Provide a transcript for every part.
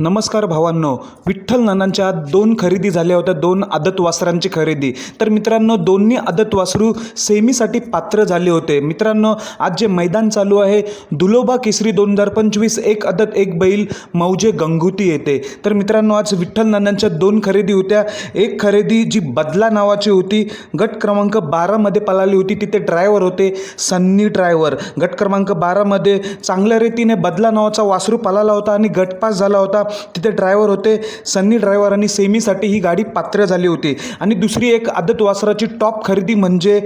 नमस्कार भावांनो विठ्ठल नानांच्या दोन खरेदी झाल्या होत्या दोन आदत वासरांची खरेदी. तर मित्रांनो दोन्ही आदत वासरू सेमीसाठी पात्र झाले होते. मित्रांनो आज जे मैदान चालू आहे दुलोबा केसरी दोन हजार पंचवीस एक आदत एक बैल मौजे गंगुती येते. तर मित्रांनो आज विठ्ठल नानांच्या दोन खरेदी होत्या. एक खरेदी जी बदला नावाची होती गट क्रमांक बारामध्ये पळाली होती तिथे ड्रायव्हर होते सन्नी ड्रायव्हर गट क्रमांक बारामध्ये चांगल्या रीतीने बदला नावाचा वासरू पळाला होता आणि गटपास झाला होता. तिथे ड्रायव्हर होते. सन्नी ड्रायव्हर आणि सेमीसाठी ही गाडी पात्र झाली होती. आणि दुसरी एक आदत वासराची टॉप खरेदी म्हणजे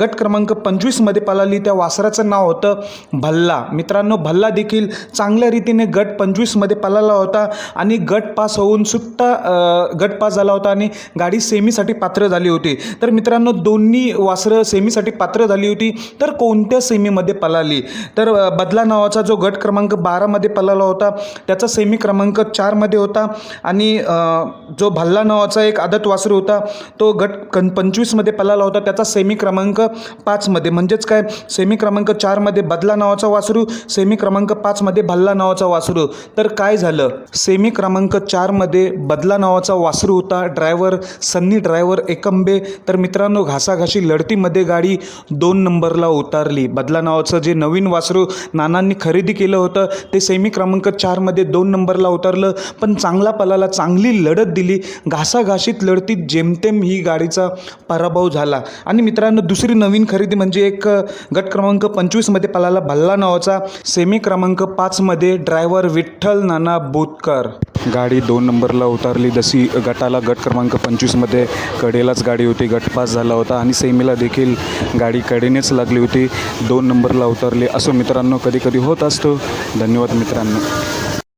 गट क्रमांक पंचवीसमध्ये पळाली त्या वासराचं नाव होतं भल्ला. मित्रांनो भल्ला देखील चांगल्या रीतीने गट पंचवीसमध्ये पळाला होता आणि गट पास होऊन सुट्टा गट पास झाला होता आणि गाडी सेमीसाठी पात्र झाली होती. तर मित्रांनो दोन्ही वासरं सेमीसाठी पात्र झाली होती. तर कोणत्या सेमीमध्ये पळाली तर बदला नावाचा जो गट क्रमांक बारामध्ये पळाला होता त्याचा सेमी क्रमांक चारमध्ये होता आणि जो भल्ला नावाचा एक आदत वासरू होता तो गट कन पंचवीसमध्ये पल्लाला होता. त्याचा सेमी क्रमांक पाचमध्ये. म्हणजेच काय? सेमी क्रमांक चारमध्ये बदला नावाचा वासरू सेमी क्रमांक पाचमध्ये भल्ला नावाचा वासरू. तर काय झालं? सेमी क्रमांक चारमध्ये बदला नावाचा वासरू होता. ड्रायव्हर सन्नी ड्रायव्हर एकंबे. तर मित्रांनो घासाघाशी लढतीमध्ये गाडी दोन नंबरला उतारली. बदला नावाचं जे नवीन वासरू नानांनी खरेदी केलं होतं ते सेमी क्रमांक चारमध्ये दोन नंबरला उतरलं. पण चांगला पलाला चांगली लढत दिली. घासाघाशीत लढतीत जेमतेम ही गाडीचा पराभव झाला. आणि मित्रांनो दुसरी नवीन खरेदी म्हणजे एक गट क्रमांक पंचवीसमध्ये पलाला भल्ला नावाचा सेमी क्रमांक पाचमध्ये ड्रायव्हर विठ्ठल नाना बोतकर. गाडी दोन नंबरला उतरली. जशी गटाला गट क्रमांक पंचवीसमध्ये कडेलाच गाडी होती. गट पास झाला होता आणि सेमीला देखील गाडी कडेनेच लागली होती. दोन नंबरला उतरली. असं मित्रांनो कधी कधी होत असतो. धन्यवाद मित्रांनो.